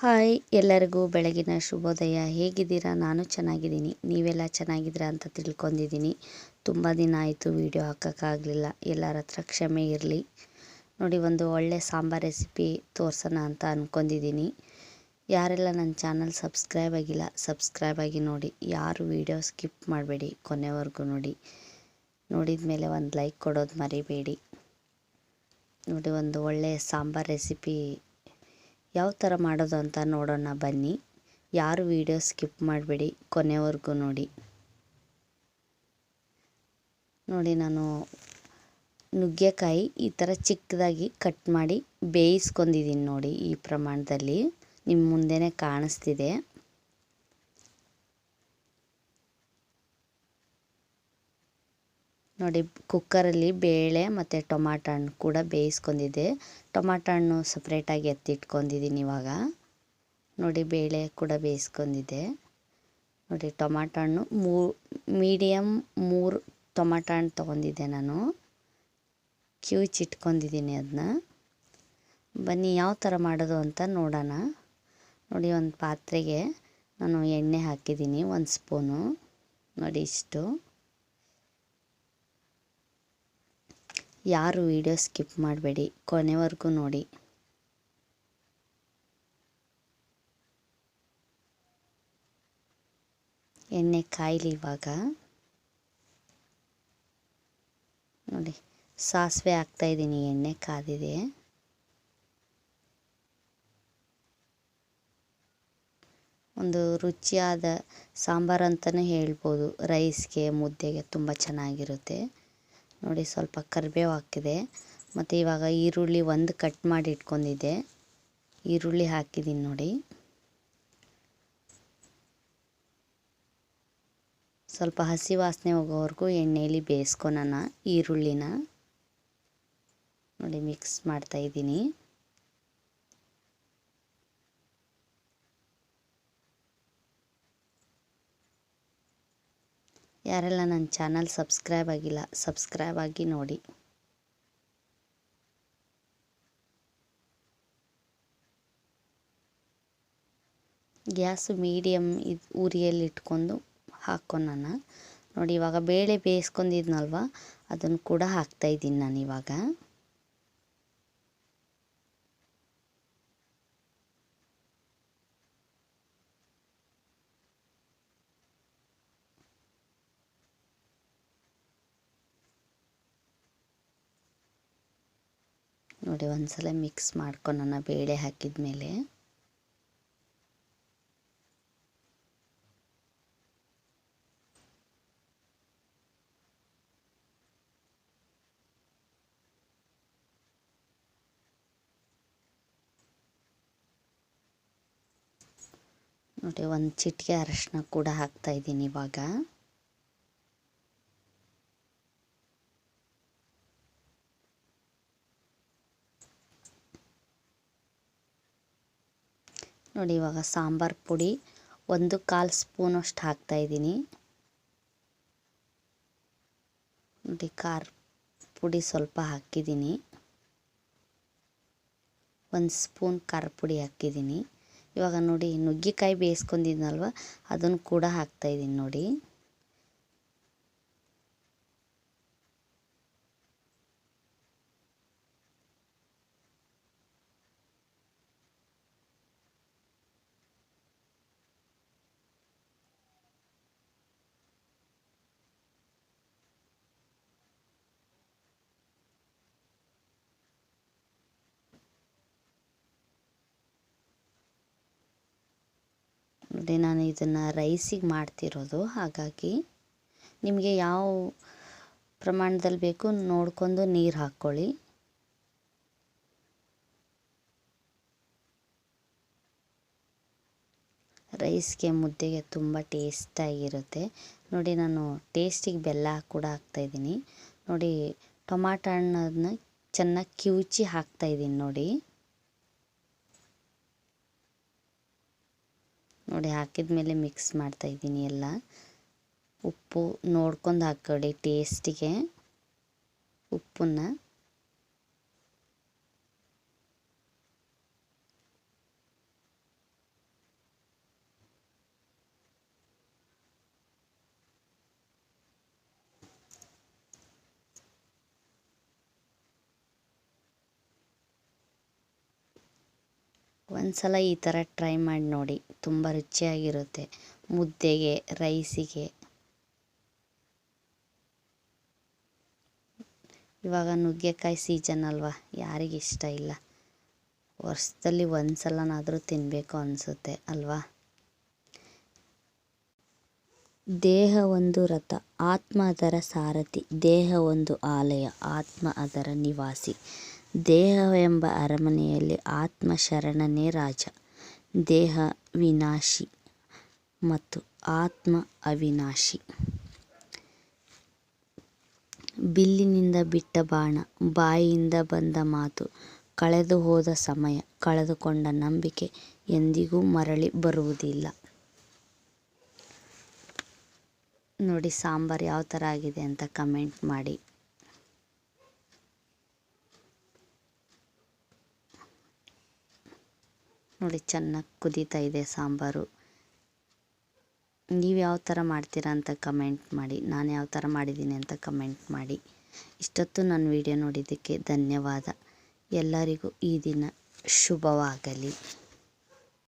Hi, ಎಲ್ಲರಿಗೂ ಬೆಳಗಿನ ಶುಭೋದಯ. ಹೇಗಿದ್ದೀರಾ? ನಾನು ಚೆನ್ನಾಗಿದ್ದೀನಿ. ನೀವೆಲ್ಲ ಚೆನ್ನಾಗಿದ್ದೀರಾ ಅಂತ ತಿಳ್ಕೊಂಡಿದ್ದೀನಿ. ತುಂಬ ದಿನ ಆಯಿತು ವೀಡಿಯೋ ಹಾಕೋಕ್ಕಾಗಲಿಲ್ಲ. ಎಲ್ಲರ ಹತ್ರ ಕ್ಷಮೆ ಇರಲಿ. ನೋಡಿ, ಒಂದು ಒಳ್ಳೆ ಸಾಂಬಾರ್ ರೆಸಿಪಿ ತೋರಿಸೋಣ ಅಂತ ಅಂದ್ಕೊಂಡಿದ್ದೀನಿ ಯಾರೆಲ್ಲ ನನ್ನ ಚಾನಲ್ ಸಬ್ಸ್ಕ್ರೈಬ್ ಆಗಿಲ್ಲ, ಸಬ್ಸ್ಕ್ರೈಬ್ ಆಗಿ ನೋಡಿ. ಯಾರು ವೀಡಿಯೋ ಸ್ಕಿಪ್ ಮಾಡಬೇಡಿ, ಕೊನೆವರೆಗೂ ನೋಡಿ. ನೋಡಿದ ಮೇಲೆ ಒಂದು ಲೈಕ್ ಕೊಡೋದು ಮರಿಬೇಡಿ. ನೋಡಿ, ಒಂದು ಒಳ್ಳೆಯ ಸಾಂಬಾರ್ ರೆಸಿಪಿ ಯಾವ ಥರ ಮಾಡೋದು ಅಂತ ನೋಡೋಣ ಬನ್ನಿ. ಯಾರು ವಿಡಿಯೋ ಸ್ಕಿಪ್ ಮಾಡಬೇಡಿ, ಕೊನೆವರೆಗೂ ನೋಡಿ. ನೋಡಿ ನಾನು ನುಗ್ಗೆಕಾಯಿ ಈ ಥರ ಚಿಕ್ಕದಾಗಿ ಕಟ್ ಮಾಡಿ ಬೇಯಿಸ್ಕೊಂಡಿದ್ದೀನಿ ನೋಡಿ ಈ ಪ್ರಮಾಣದಲ್ಲಿ. ನಿಮ್ಮ ಮುಂದೆನೇ ಕಾಣಿಸ್ತಿದೆ. ನೋಡಿ, ಕುಕ್ಕರಲ್ಲಿ ಬೇಳೆ ಮತ್ತು ಟೊಮಾಟೊ ಹಣ್ಣು ಕೂಡ ಬೇಯಿಸ್ಕೊಂಡಿದ್ದೆ. ಟೊಮಾಟೊ ಹಣ್ಣು ಸಪ್ರೇಟಾಗಿ ಎತ್ತಿಟ್ಕೊಂಡಿದ್ದೀನಿ ಇವಾಗ. ನೋಡಿ, ಬೇಳೆ ಕೂಡ ಬೇಯಿಸ್ಕೊಂಡಿದ್ದೆ. ನೋಡಿ, ಟೊಮಾಟೊ ಹಣ್ಣು ಮೂ ಮೀಡಿಯಮ್ ಮೂರು ಟೊಮಾಟೊ ಹಣ್ಣು ತೊಗೊಂಡಿದ್ದೆ ನಾನು. ಕಿವುಚಿಟ್ಕೊಂಡಿದ್ದೀನಿ ಅದನ್ನ ಬನ್ನಿ, ಯಾವ ಥರ ಮಾಡೋದು ಅಂತ ನೋಡೋಣ. ನೋಡಿ, ಒಂದು ಪಾತ್ರೆಗೆ ನಾನು ಎಣ್ಣೆ ಹಾಕಿದ್ದೀನಿ, ಒಂದು ಸ್ಪೂನು. ನೋಡಿ, ಇಷ್ಟು. ಯಾರು ವಿಡಿಯೋ ಸ್ಕಿಪ್ ಮಾಡಬೇಡಿ. ಕೊನೆವರೆಗೂ ನೋಡಿ. ಎಣ್ಣೆ ಕಾಯಿಲಿ ಇವಾಗ. ನೋಡಿ, ಸಾಸಿವೆ ಹಾಕ್ತಾಯಿದ್ದೀನಿ ಎಣ್ಣೆ ಕಾದಿದೆ. ಒಂದು ರುಚಿಯಾದ ಸಾಂಬಾರು ಅಂತಲೇ ಹೇಳ್ಬೋದು. ರೈಸ್ಗೆ, ಮುದ್ದೆಗೆ ತುಂಬ ಚೆನ್ನಾಗಿರುತ್ತೆ. ನೋಡಿ ಸ್ವಲ್ಪ ಕರಿಬೇವು ಹಾಕಿದೆ. ಮತ್ತು ಇವಾಗ ಈರುಳ್ಳಿ ಒಂದು ಕಟ್ ಮಾಡಿ ಇಟ್ಕೊಂಡಿದ್ದೆ. ಈರುಳ್ಳಿ ಹಾಕಿದ್ದೀನಿ ನೋಡಿ. ಸ್ವಲ್ಪ ಹಸಿ ವಾಸನೆ ಹೋಗೋವರೆಗೂ ಎಣ್ಣೆಯಲ್ಲಿ ಬೇಯಿಸ್ಕೊಳೋಣ ಈರುಳ್ಳಿನ. ನೋಡಿ ಮಿಕ್ಸ್ ಮಾಡ್ತಾಯಿದ್ದೀನಿ ಯಾರೆಲ್ಲ ನನ್ನ ಚಾನಲ್ ಸಬ್ಸ್ಕ್ರೈಬ್ ಆಗಿಲ್ಲ, ಸಬ್ಸ್ಕ್ರೈಬ್ ಆಗಿ ನೋಡಿ. ಗ್ಯಾಸು ಮೀಡಿಯಮ್ ಇದು ಉರಿಯಲ್ಲಿ ಇಟ್ಕೊಂಡು ಹಾಕ್ಕೊಳೋಣ ನೋಡಿ, ಇವಾಗ ಬೇಳೆ ಬೇಯಿಸ್ಕೊಂಡಿದ್ನಲ್ವ? ಅದನ್ನು ಕೂಡ ಹಾಕ್ತಾಯಿದ್ದೀನಿ ನಾನು ಇವಾಗ ನೋಡಿ ಒಂದ್ಸಲ ಮಿಕ್ಸ್ ಮಾಡ್ಕೊಳೋಣ ಬೇಳೆ ಹಾಕಿದ ಮೇಲೆ ನೋಡಿ ಒಂದು ಚಿಟಿಕೆ ಅರಶಿನ ಕೂಡ ಹಾಕ್ತಾಯಿದ್ದೀನಿ ಇವಾಗ. ನೋಡಿ, ಇವಾಗ ಸಾಂಬಾರು ಪುಡಿ ಒಂದು ಕಾಲು ಸ್ಪೂನಷ್ಟು ಹಾಕ್ತಾಯಿದ್ದೀನಿ ನೋಡಿ, ಖಾರ ಪುಡಿ ಸ್ವಲ್ಪ ಹಾಕಿದ್ದೀನಿ. ಒಂದು ಸ್ಪೂನ್ ಖಾರ ಪುಡಿ ಹಾಕಿದ್ದೀನಿ. ಇವಾಗ ನೋಡಿ, ನುಗ್ಗೆಕಾಯಿ ಬೇಯಿಸ್ಕೊಂಡಿದ್ನಲ್ವ, ಅದನ್ನು ಕೂಡ ಹಾಕ್ತಾಯಿದ್ದೀನಿ ನೋಡಿ. ನೋಡಿ ನಾನು ಇದನ್ನು ರೈಸಿಗೆ ಮಾಡ್ತಿರೋದು, ಹಾಗಾಗಿ ನಿಮಗೆ ಯಾವ ಪ್ರಮಾಣದಲ್ಲಿ ಬೇಕು ನೋಡಿಕೊಂಡು ನೀರು ಹಾಕ್ಕೊಳ್ಳಿ. ರೈಸ್ಗೆ ಮುದ್ದೆಗೆ ತುಂಬ ಟೇಸ್ಟಾಗಿರುತ್ತೆ ನೋಡಿ, ನಾನು ಟೇಸ್ಟಿಗೆ ಬೆಲ್ಲ ಕೂಡ ಹಾಕ್ತಾಯಿದ್ದೀನಿ ನೋಡಿ, ಟೊಮಾಟೊ ಹಣ್ಣನ್ನು ಚೆನ್ನಾಗಿ ಕಿವುಚಿ ಹಾಕ್ತಾಯಿದ್ದೀನಿ ನೋಡಿ. ನೋಡಿ ಹಾಕಿದ ಮೇಲೆ ಮಿಕ್ಸ್ ಮಾಡ್ತಾಯಿದ್ದೀನಿ ಎಲ್ಲ. ಉಪ್ಪು ನೋಡ್ಕೊಂಡು ಹಾಕ್ಕೊಳ್ಳಿ ಟೇಸ್ಟಿಗೆ ಉಪ್ಪನ್ನು ಒಂದ್ಸಲ ಈ ಥರ ಟ್ರೈ ಮಾಡಿ ನೋಡಿ. ತುಂಬ ರುಚಿಯಾಗಿರುತ್ತೆ. ಮುದ್ದೆಗೆ, ರೈಸಿಗೆ. ಇವಾಗ ನುಗ್ಗೆಕಾಯಿ ಸೀಸನ್ ಅಲ್ವಾ? ಯಾರಿಗಿಷ್ಟ ಇಲ್ಲ. ವರ್ಷದಲ್ಲಿ ಒಂದು ಸಲನಾದರೂ ತಿನ್ನಬೇಕು ಅನಿಸುತ್ತೆ ಅಲ್ವಾ? ದೇಹ ಒಂದು ರಥ, ಆತ್ಮ ಅದರ ಸಾರಥಿ, ದೇಹ ಒಂದು ಆಲಯ, ಆತ್ಮ ಅದರ ನಿವಾಸಿ. ದೇಹವೆಂಬ ಅರಮನೆಯಲ್ಲಿ ಆತ್ಮ ಶರಣನೇ ರಾಜ. ದೇಹ ವಿನಾಶಿ ಮತ್ತು ಆತ್ಮ ಅವಿನಾಶಿ. ಬಿಲ್ಲಿನಿಂದ ಬಿಟ್ಟ ಬಾಣ, ಬಾಯಿಯಿಂದ ಬಂದ ಮಾತು, ಕಳೆದು ಹೋದ ಸಮಯ, ಕಳೆದುಕೊಂಡ ನಂಬಿಕೆ ಎಂದಿಗೂ ಮರಳಿ ಬರುವುದಿಲ್ಲ. ನೋಡಿ ಸಾಂಬಾರು ಯಾವ ಥರ ಆಗಿದೆ ಅಂತ ಕಮೆಂಟ್ ಮಾಡಿ. ನೋಡಿ ಚೆನ್ನಾಗಿ ಕುದೀತಾ ಇದೆ ಸಾಂಬಾರು. ನೀವು ಯಾವ ಥರ ಮಾಡ್ತೀರಾ ಅಂತ ಕಮೆಂಟ್ ಮಾಡಿ. ನಾನು ಯಾವ ಥರ ಮಾಡಿದ್ದೀನಿ ಅಂತ ಕಮೆಂಟ್ ಮಾಡಿ. ಇಷ್ಟೊತ್ತು ನನ್ನ ವಿಡಿಯೋ ನೋಡಿದ್ದಕ್ಕೆ ಧನ್ಯವಾದ. ಎಲ್ಲರಿಗೂ ಈ ದಿನ ಶುಭವಾಗಲಿ.